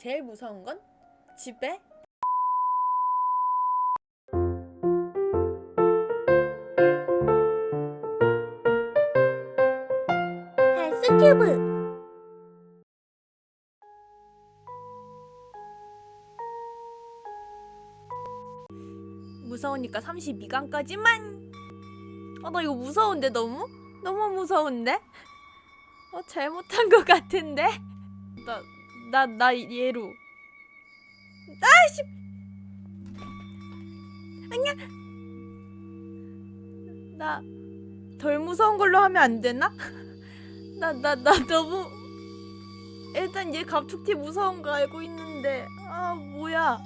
제일 무서운 건 집에 달수튜브 무서우니까 32강까지만. 아, 나 이거 무서운데 너무? 너무 무서운데? 어, 잘못한 것 같은데? 나, 나, 나 얘로. 아씨! 아니야! 나, 덜 무서운 걸로 하면 안 되나? 나, 나, 나 너무. 일단 얘 갑툭튀 무서운 거 알고 있는데. 아, 뭐야.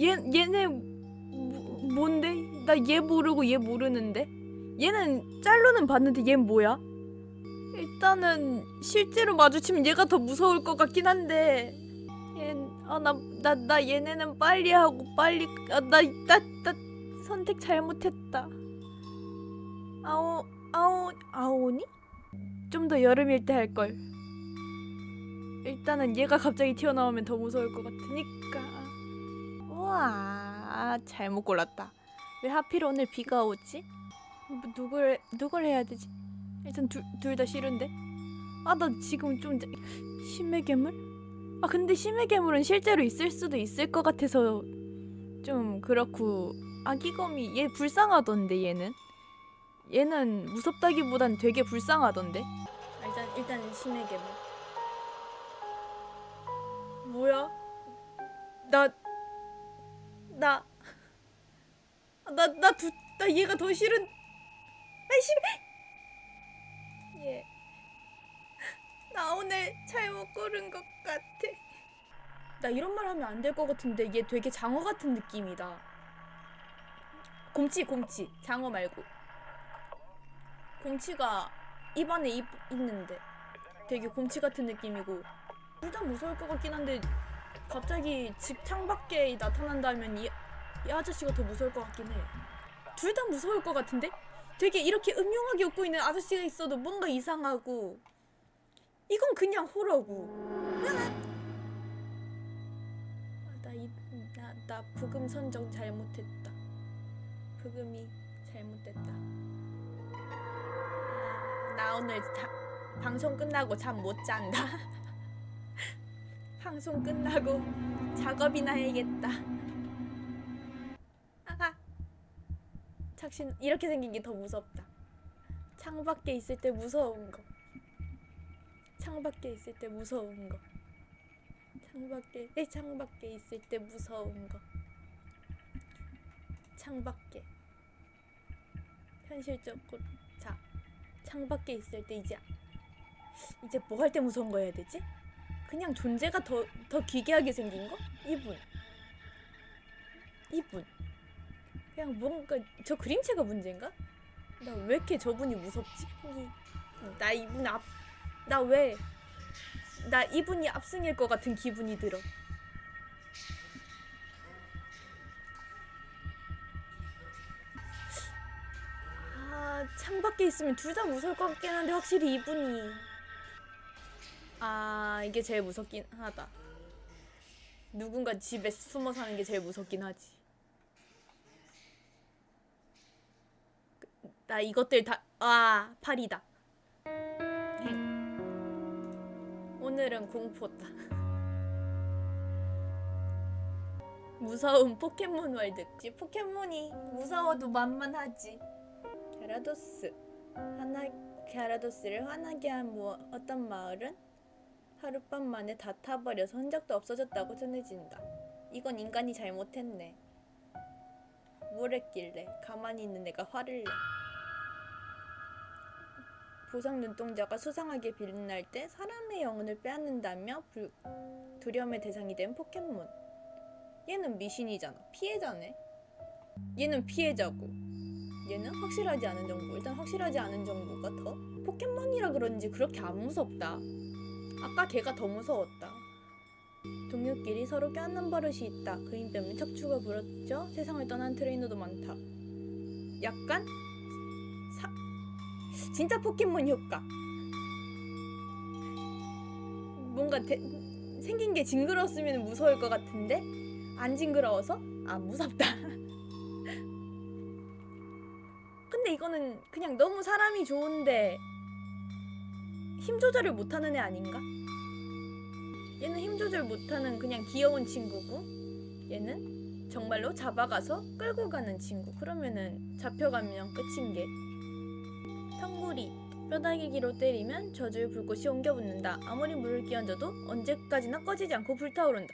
얘, 얘네 뭐, 뭔데? 나 얘 모르고 얘 모르는데? 얘는 짤로는 봤는데 얘 뭐야? 일단은 실제로 마주치면 얘가 더 무서울 것 같긴 한데 얘아나나 나 얘네는 빨리 하고 빨리 아, 나, 나, 나 선택 잘못했다 아오 아오 아오니? 좀 더 여름일 때 할 걸. 일단은 얘가 갑자기 튀어나오면 더 무서울 것 같으니까. 우와 잘못 골랐다. 왜 하필 오늘 비가 오지? 뭐, 누굴 누굴 해야 되지? 일단 둘둘 다 싫은데. 아 나 지금 좀 자- 심해 괴물? 아 근데 심해 괴물은 실제로 있을 수도 있을 것 같아서 좀 그렇고 아기검이 얘 불쌍하던데 얘는 얘는 무섭다기보단 되게 불쌍하던데. 일단 일단 심해 괴물. 뭐야? 나 나, 나, 나, 두, 나 얘가 더 싫은. 나 심해. 나 오늘 잘못 고른 것 같아. 나 이런 말 하면 안 될 것 같은데 얘 되게 장어 같은 느낌이다. 곰치, 곰치, 장어 말고. 곰치가 입안에 입 있는데 되게 곰치 같은 느낌이고 둘 다 무서울 것 같긴 한데 갑자기 집 창밖에 나타난다면 이, 이 아저씨가 더 무서울 것 같긴 해. 둘 다 무서울 것 같은데? 되게 이렇게 음흉하게 웃고 있는 아저씨가 있어도 뭔가 이상하고 이건 그냥 호러고. 아, 나, 이, 나, 나 부금 선정 잘못했다. 부금이 잘못됐다. 아, 나 오늘 자, 방송 끝나고 잠 못 잔다. 방송 끝나고 작업이나 해야겠다. 아가. 착신 이렇게 생긴 게 더 무섭다. 창 밖에 있을 때 무서운 거. 창밖에 있을 때 무서운 거. 창밖에 내 창밖에 있을 때 무서운 거. 창밖에. 현실적으로 자 창밖에 있을 때 이제 이제 뭐 할 때 무서운 거 해야 되지? 그냥 존재가 더, 더 기괴하게 생긴 거? 이분. 이분. 그냥 뭔가, 저 그림체가 문제인가? 나 왜 이렇게 저분이 무섭지? 이- 나 이분 앞, 나 왜, 나 이분이 압승일 것 같은 기분이 들어. 아, 창밖에 있으면 둘 다 무서울 것 같긴 한데, 확실히 이분이. 아 이게 제일 무섭긴 하다. 누군가 집에 숨어 사는 게 제일 무섭긴 하지. 그, 나 이것들 다 아 팔이다. 행. 오늘은 공포다. 무서운 포켓몬 월드지. 포켓몬이 무서워도 만만하지. 갸라도스 하나 갸라도스를 화나게 한 뭐, 어떤 마을은 하룻밤 만에 다 타버려서 흔적도 없어졌다고 전해진다. 이건 인간이 잘못했네. 뭘 했길래 가만히 있는 애가 화를 내. 보석 눈동자가 수상하게 빛날 때 사람의 영혼을 빼앗는다며 불, 두려움의 대상이 된 포켓몬. 얘는 미신이잖아. 피해자네. 얘는 피해자고. 얘는 확실하지 않은 정보. 일단 확실하지 않은 정보가 더 포켓몬이라 그런지 그렇게 안 무섭다. 아까 걔가 더 무서웠다. 동료끼리 서로 껴안는 버릇이 있다. 그인 때문에 척추가 부러져 세상을 떠난 트레이너도 많다. 약간 사... 진짜 포켓몬 효과. 뭔가 대... 생긴 게 징그러웠으면 무서울 것 같은데 안 징그러워서 아 무섭다. 근데 이거는 그냥 너무 사람이 좋은데 힘 조절을 못하는 애 아닌가? 얘는 힘 조절 못하는 그냥 귀여운 친구고 얘는 정말로 잡아가서 끌고 가는 친구. 그러면은 잡혀가면 끝인 게. 텅구리 뼈다귀기로 때리면 저주의 불꽃이 옮겨 붙는다. 아무리 물을 끼얹어도 언제까지나 꺼지지 않고 불타오른다.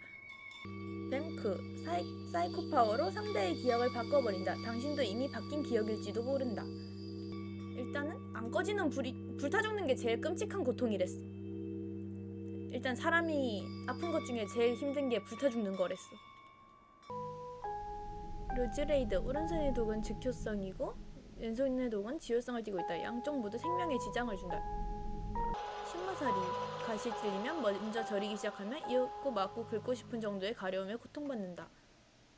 뱅크 사이, 사이코 파워로 상대의 기억을 바꿔버린다. 당신도 이미 바뀐 기억일지도 모른다. 일단은 안 꺼지는 불이 불타 죽는 게 제일 끔찍한 고통이랬어. 일단 사람이 아픈 것 중에 제일 힘든 게 불타 죽는 거랬어. 루즈레이드 오른손의 독은 즉효성이고 왼손의 독은 지효성을 띠고 있다. 양쪽 모두 생명에 지장을 준다. 신마살이 가시 찔리면 먼저 저리기 시작하면 이윽고 맞고 긁고 싶은 정도의 가려움에 고통받는다.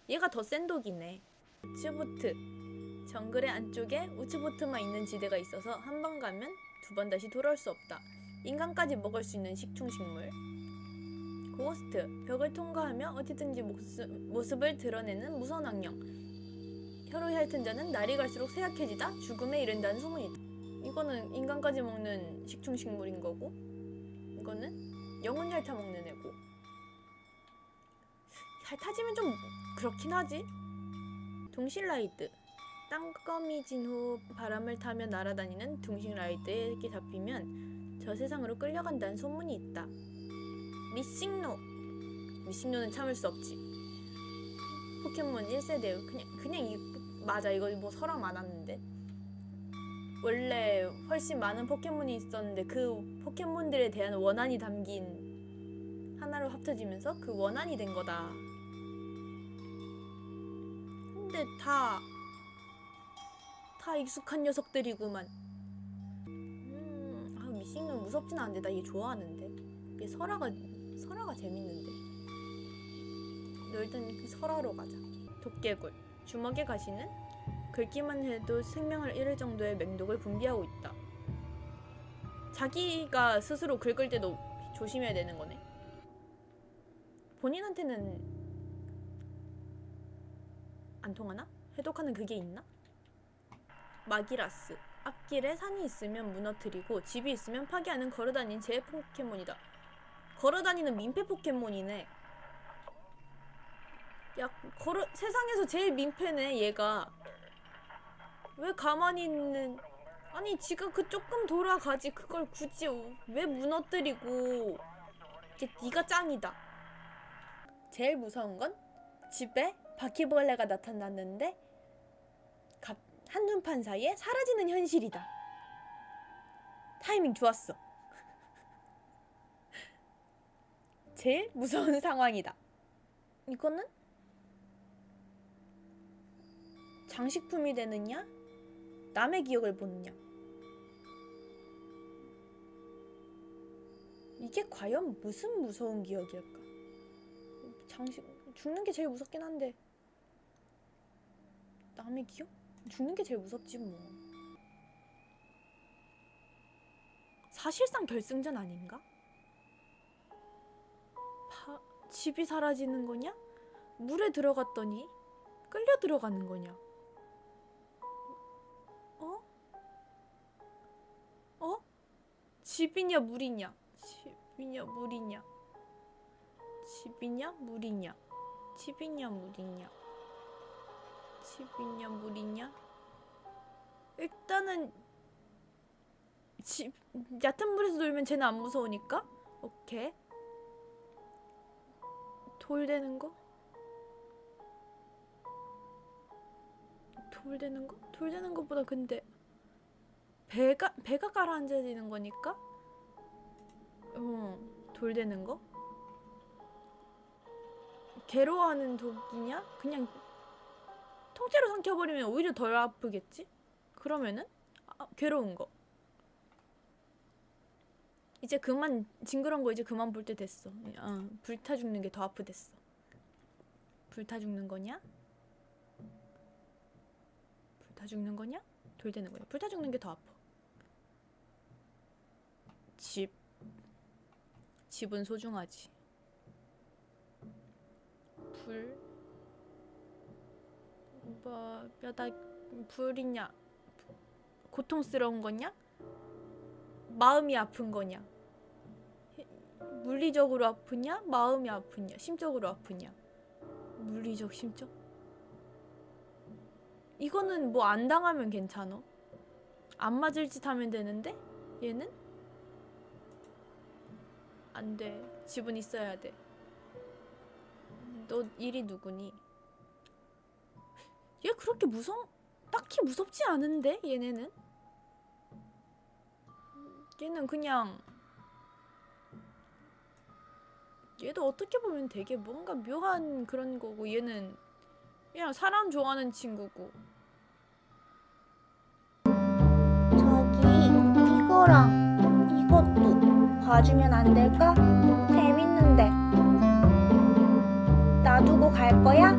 얘가 더 센 독이네. 우츠보트 정글의 안쪽에 우츠보트만 있는 지대가 있어서 한 번 가면 두 번 다시 돌아올 수 없다. 인간까지 먹을 수 있는 식충식물. 고스트 벽을 통과하며 어디든지 모습, 모습을 드러내는 무서운 악령. 혀로 핥은 자는 날이 갈수록 쇠약해지다 죽음에 이른다는 소문이다. 이거는 인간까지 먹는 식충식물인 거고, 이거는 영혼 핥아 먹는 애고. 핥아지면 좀 그렇긴 하지. 동실라이드 땅거미진 후 바람을 타며 날아다니는 둥실라이드에게 잡히면 저 세상으로 끌려간다는 소문이 있다. 미싱노 미싱노는 참을 수 없지. 포켓몬 1세대 그냥 그냥 이 맞아 이거 뭐 설화 많았는데 원래 훨씬 많은 포켓몬이 있었는데 그 포켓몬들에 대한 원한이 담긴 하나로 합쳐지면서 그 원한이 된 거다. 근데 다다 익숙한 녀석들이구만. 음, 아 미싱은 무섭진 않은데 나 얘 좋아하는데. 얘 설화가 설화가 재밌는데. 너 일단 그 설화로 가자. 도깨굴 주먹의 가시는 긁기만 해도 생명을 잃을 정도의 맹독을 분비하고 있다. 자기가 스스로 긁을 때도 조심해야 되는 거네. 본인한테는 안 통하나? 해독하는 그게 있나? 마기라스 앞길에 산이 있으면 무너뜨리고 집이 있으면 파괴하는 걸어다니는 제 포켓몬이다. 걸어다니는 민폐 포켓몬이네. 야, 걸어 세상에서 제일 민폐네 얘가. 왜 가만히 있는? 아니 지가 그 조금 돌아가지 그걸 굳이 왜 무너뜨리고? 이제 네가 짱이다. 제일 무서운 건 집에 바퀴벌레가 나타났는데 갑- 한눈판 사이에 사라지는 현실이다. 타이밍 좋았어. 제일 무서운 상황이다. 이거는 장식품이 되느냐? 남의 기억을 보느냐? 이게 과연 무슨 무서운 기억일까? 장식 죽는 게 제일 무섭긴 한데 남의 기억? 죽는 게 제일 무섭지 뭐. 사실상 결승전 아닌가? 파, 집이 사라지는 거냐? 물에 들어갔더니 끌려 들어가는 거냐? 집이냐 물이냐? 집이냐 물이냐? 집이냐 물이냐? 집이냐 물이냐? 집이냐 물이냐? 일단은 집 얕은 물에서 놀면 쟤는 안 무서우니까 오케이 돌 되는 거? 돌 되는 거? 돌 되는 것보다 근데 배가 배가 가라앉아지는 거니까 어 돌 되는 거? 괴로워하는 독이냐? 그냥 통째로 삼켜버리면 오히려 덜 아프겠지? 그러면은 아, 괴로운 거. 이제 그만 징그러운 거 이제 그만 볼 때 됐어. 어, 불타 죽는 게 더 아프댔어. 불타 죽는 거냐? 불타 죽는 거냐? 돌 되는 거냐? 불타 죽는 게 더 아파. 집. 집은 소중하지. 불. 뭐 뼈다 불이냐? 고통스러운 거냐? 마음이 아픈 거냐? 물리적으로 아프냐? 마음이 아프냐? 심적으로 아프냐? 물리적, 심적? 이거는 뭐 안 당하면 괜찮어. 안 맞을 짓 하면 되는데 얘는 안 돼. 집은 있어야 돼. 너 일이 누구니? 얘 그렇게 무서 딱히 무섭지 않은데 얘네는 얘는 그냥 얘도 어떻게 보면 되게 뭔가 묘한 그런 거고 얘는 그냥 사람 좋아하는 친구고 저기 이거랑 봐주면 안 될까? 재밌는데. 놔두고 갈 거야?